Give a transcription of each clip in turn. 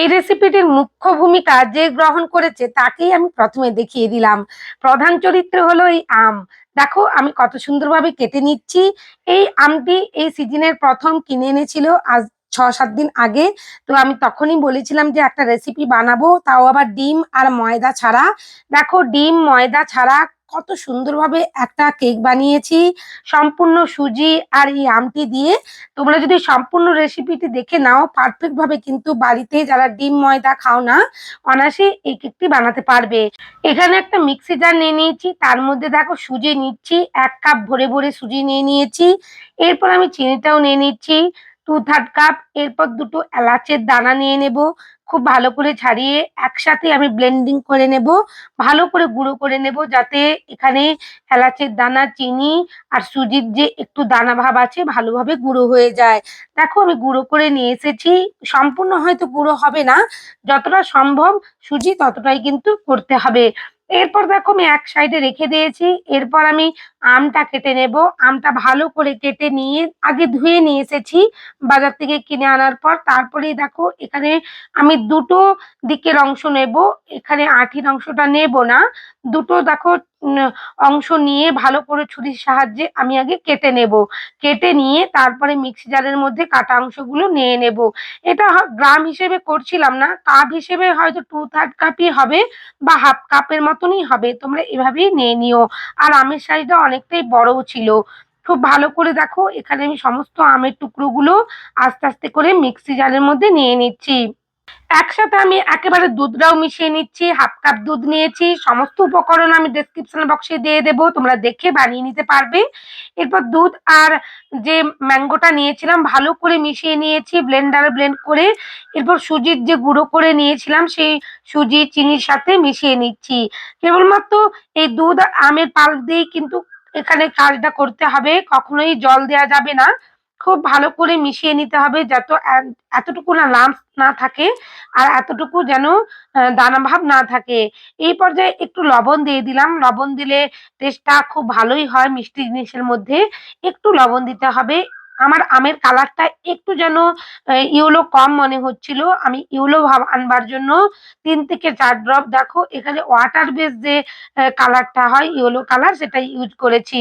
এই রেসিপিটির মুখ্য ভূমিকা যে গ্রহণ করেছে তাকেই আমি প্রথমে দেখিয়ে দিলাম। প্রধান চরিত্র হলো এই আম। দেখো, আমি কত সুন্দরভাবে কেটে নিচ্ছি। এই আমটি এই সিজনের প্রথম কিনে এনেছিল আজ ছ সাত দিন আগে। তো আমি তখনই বলেছিলাম যে একটা রেসিপি বানাবো, তাও আবার ডিম আর ময়দা ছাড়া। দেখো, ডিম, ময়দা ছাড়া কত সুন্দরভাবে একটা কেক বানিয়েছি। সম্পূর্ণ সুজি আর এই আমটি দিয়ে। তোমরা যদি সম্পূর্ণ রেসিপিটি দেখে নাও পারফেক্ট ভাবে কিন্তু বাড়িতে যারা ডিম, ময়দা খাও না, অনায়াসে এই কেকটি বানাতে পারবে। এখানে একটা মিক্সি জার নিয়ে নিয়েছি, তার মধ্যে দেখো সুজি নিচ্ছি, এক কাপ ভরে ভরে সুজি নিয়ে নিয়েছি। এরপর আমি চিনিটাও নিয়ে নিচ্ছি টু থার্ড কাপ এরপর দুটো এলাচের দানা নিয়ে নেব। খুব ভালো করে ছাড়িয়ে একসাথে আমি ব্লেন্ডিং করে নেব। ভালো করে গুঁড়ো করে নেব যাতে এখানে এলাচের দানা, চিনি আর সুজির যে একটু দানা ভাব আছে ভালোভাবে গুঁড়ো হয়ে যায়। দেখো আমি গুঁড়ো করে নিয়ে এসেছি। সম্পূর্ণ হয়তো গুঁড়ো হবে না। যতটা সম্ভব সুজি ততটাই কিন্তু করতে হবে। এরপর দেখো আমি এক সাইডে রেখে দিয়েছি। এরপর আমি আমটা কেটে নেব। আমটা ভালো করে কেটে নিয়ে আগে ধুয়ে নিয়ে এসেছি বাজার থেকে কিনে আনার পর। তারপরেই দেখো, এখানে আমি দুটো দিকের অংশ নেব। এখানে আঠির অংশটা নেব না। দুটো দেখো অংশ নিয়ে ভালো করে ছুরির সাহায্যে আমি আগে কেটে নেব। কেটে নিয়ে তারপরে মিক্সি জারের মধ্যে কাটা অংশগুলো নিয়ে নেব। এটা গ্রাম হিসেবে করছিলাম না। কাপ হিসেবে হয়তো টু থার্ড কাপই হবে বা হাফ কাপের মতনই হবে। তোমরা এভাবেই নিয়ে নিও। আর আমের সাইজটা অনেকটাই বড়ও ছিল। খুব ভালো করে দেখো, এখানে আমি সমস্ত আমের টুকরোগুলো আস্তে আস্তে করে মিক্সি জারের মধ্যে নিয়ে নিচ্ছি। একসাথে আমি একেবারে দুধটাও মিশিয়ে নিচ্ছি হাফ কাপ দুধ নিয়েছি, সমস্ত উপকরণ আমি ডেসক্রিপশন বক্সে দিয়ে দেবো, তোমরা দেখে বানিয়ে নিতে পারবে। এরপর দুধ আর যে ম্যাঙ্গোটা নিয়েছিলাম, ভালো করে মিশিয়ে নিয়েছি ব্লেন্ডারে ব্লেন্ড করে, এরপর সুজির যে গুঁড়ো করে নিয়েছিলাম, সেই সুজি, চিনির সাথে মিশিয়ে নিচ্ছি। কেবলমাত্র এই দুধ আর আমের পাল দিয়েই কিন্তু এখানে কাজটা করতে হবে, কখনোই জল দেয়া যাবে না। খুব ভালো করে মিশিয়ে নিতে হবে যত এতটুকু না লাম্প না থাকে আর এতটুকু যেন দানা ভাব না থাকে। এই পর্যায়ে একটু লবণ দিয়ে দিলাম। লবণ দিলে টেস্টটা খুব ভালোই হয় মিষ্টি জিনিসের মধ্যে। একটু লবণ দিতে হবে। আমার আমের কালারটা একটু যেন ইউলো কম মনে হচ্ছিল। আমি ইউলো ভাব আনবার জন্য তিন থেকে চার ড্রপ দেখো, এখানে ওয়াটার বেস যে কালারটা হয়, ইয়েলো কালার সেটা ইউজ করেছি।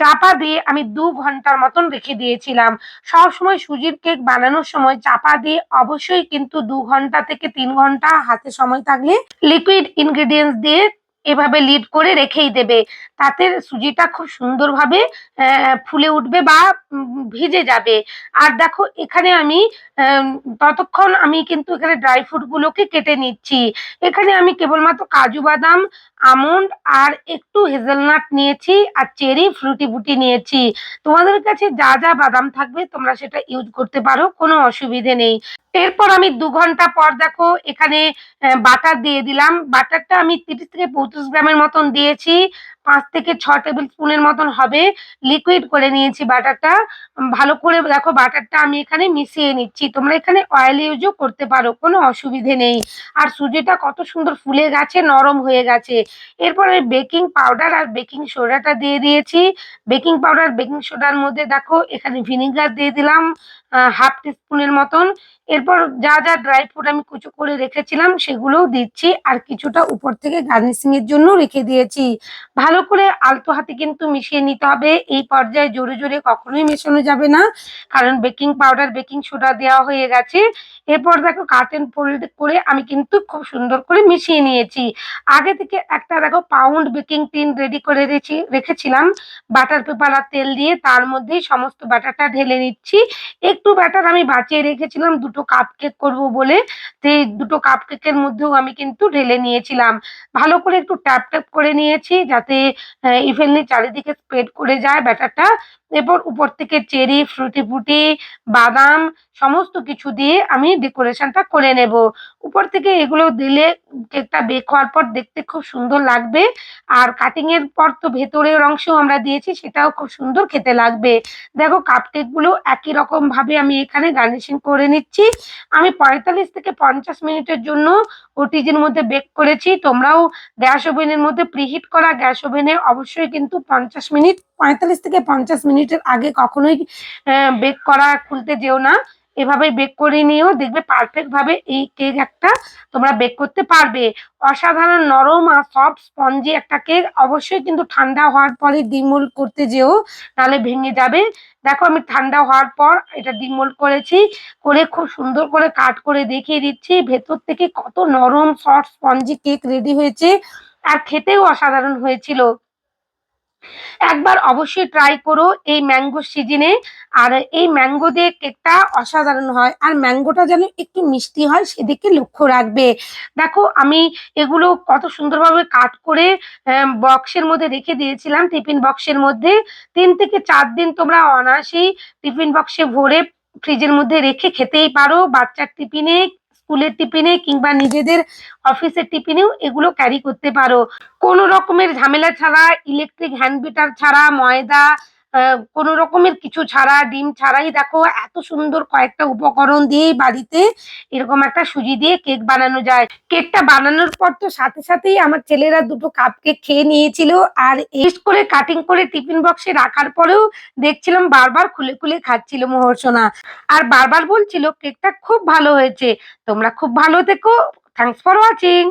চাপা দিয়ে আমি দু ঘণ্টার মতন রেখে দিয়েছিলাম। সবসময় সুজির কেক বানানোর সময় চাপা দিয়ে অবশ্যই কিন্তু দু ঘণ্টা থেকে তিন ঘণ্টা হাতে সময় থাকলে লিকুইড ইনগ্রিডিয়েন্টস দিয়ে এভাবে লিড করে রেখেই দেবে। তাতে সুজিটা খুব সুন্দরভাবে ফুলে উঠবে বা ভিজে যাবে। আর দেখো এখানে আম, ততক্ষণ আমি কিন্তু এখানে ড্রাই ফ্রুটগুলোকে কেটে নিচ্ছি। এখানে আমি কেবলমাত্র কাজু বাদাম আমন্ড আর একটু হেজেলনাট নিয়েছি আর চেরি ফ্রুটি বুটি নিয়েছি। তোমাদের কাছে যা যা বাদাম থাকবে তোমরা সেটা ইউজ করতে পারো, কোনো অসুবিধে নেই। এরপর আমি দু ঘণ্টা পর দেখো এখানে বাটার দিয়ে দিলাম। বাটারটা আমি তিরিশ থেকে পঁয়ত্রিশ গ্রামের মতন দিয়েছি। পাঁচ থেকে ছ টেবিল স্পুনের মতন হবে। লিকুইড করে নিয়েছি বাটারটা। ভালো করে দেখো বাটারটা আমি এখানে মিশিয়ে নিচ্ছি। তোমরা এখানে অয়েল ইউজও করতে পারো, কোনো অসুবিধে নেই। আর সুজিটা কত সুন্দর ফুলে গেছে, নরম হয়ে গেছে। এরপরে বেকিং পাউডার আর বেকিং সোডাটা দিয়ে দিয়েছি। বেকিং পাউডার বেকিং সোডার মধ্যে দেখো এখানে ভিনিগার দিয়ে দিলাম হাফ টি টিস্পুনের মতন। এরপর যা যা ড্রাই ফ্রুট আমি কুচু করে রেখেছিলাম, সেগুলোও দিচ্ছি। আর কিছুটা উপর থেকে গার্নিশিং এর জন্য রেখে দিয়েছি। ভালো করে আলতো হাতে কিন্তু মিশিয়ে নিতে হবে। এই পর্যায়ে জোরে জোরে কখনোই মেশানো যাবে না। কারণ বেকিং পাউডার, বেকিং সোডা দেওয়া হয়ে গেছে। এরপর দেখো কার্টেন ফোল্ড করে আমি কিন্তু খুব সুন্দর করে মিশিয়ে নিয়েছি। আগে থেকে একটা দেখো পাউন্ড বেকিং টিন রেডি করে রেখেছি রেখেছিলাম। বাটার পেপার আর তেল দিয়ে তার মধ্যেই সমস্ত ব্যাটারটা ঢেলে নিচ্ছি। একটু ব্যাটার আমি বাঁচিয়ে রেখেছিলাম, দুটো কাপ কেক করব বলে। সেই দুটো কাপ কেকের মধ্যেও আমি কিন্তু ঢেলে নিয়েছিলাম। ভালো করে একটু ট্যাপ ট্যাপ করে নিয়েছি যাতে ইভেনলি চারিদিকে স্প্রেড করে যায় ব্যাটারটা। এরপর উপর থেকে চেরি ফ্রুটি ফুটি বাদাম, সমস্ত কিছু দিয়ে আমি ডেকোরেশনটা করে নেব। উপর থেকে এগুলো দিলে কেকটা বেক হওয়ার পর দেখতে খুব সুন্দর লাগবে। আর কাটিং এর পর তো ভেতরের অংশেও আমরা দিয়েছি, সেটাও খুব সুন্দর খেতে লাগবে। দেখো কাপকেকগুলো একই রকম ভাবে আমি এখানে গার্নিশিং করে নিচ্ছি। আমি পঁয়তাল্লিশ থেকে পঞ্চাশ মিনিটের জন্য ওটিজির মধ্যে বেক করেছি। তোমরাও গ্যাস ওভেনের মধ্যে প্রিহিট করা গ্যাস ওভেনে অবশ্যই কিন্তু পঞ্চাশ মিনিট, পঁয়তাল্লিশ থেকে পঞ্চাশ মিনিটের আগে কখনোই বেক করা খুলতে যেও না। এভাবে বেক করে নিয়েও দেখবে পারফেক্ট ভাবে এই কেক একটা তোমরা বেক করতে পারবে। অসাধারণ নরম আর সফট স্পঞ্জি একটা কেক অবশ্যই কিন্তু ঠান্ডা হওয়ার পরে ডিমোল্ড করতে যেও, নাহলে ভেঙে যাবে। দেখো আমি ঠান্ডা হওয়ার পর এটা ডিমোল্ড করেছি, করে খুব সুন্দর করে কাট করে দেখিয়ে দিচ্ছি। ভেতর থেকে কত নরম সফট স্পঞ্জি কেক রেডি হয়েছে, আর খেতেও অসাধারণ হয়েছিল। একবার অবশ্যই ট্রাই করো এই ম্যাঙ্গো সিজনে আর এই ম্যাঙ্গো দিয়ে কেকটা অসাধারণ হয়। আর ম্যাঙ্গোটা যেন একটু মিষ্টি হয়, সেদিকে লক্ষ্য রাখবে। দেখো, আমি এগুলো কত সুন্দরভাবে কাট করে বক্সের মধ্যে রেখে দিয়েছিলাম টিফিন বক্সের মধ্যে। তিন থেকে চার দিন তোমরা অনায়াসেই টিফিন বক্সে ভরে ফ্রিজের মধ্যে রেখে খেতেই পারো। বাচ্চার টিফিনে স্কুলের টিফিনে কিংবা নিজেদের অফিসের টিফিনেও এগুলো ক্যারি করতে পারো। কোনো রকমের ঝামেলা ছাড়া ইলেকট্রিক হ্যান্ড বিটার ছাড়া, ময়দা কোনো রকমের কিছু ছাড়া, ডিম ছাড়াই দেখো এত সুন্দর কয়েকটা উপকরণ দিয়েই বাড়িতে এরকম একটা সুজি দিয়ে কেক বানানো যায়। কেকটা বানানোর পর তো সাথে সাথেই আমার ছেলেরা দুটো কাপ কেক খেয়ে নিয়েছিল আর এস করে কাটিং করে টিফিন বক্সে রাখার পরেও দেখছিলাম বারবার খুলে খুলে খাচ্ছিল মোহর্ষণা আর বারবার বলছিল, কেকটা খুব ভালো হয়েছে, তোমরা খুব ভালো থেকো থ্যাংকস ফর ওয়াচিং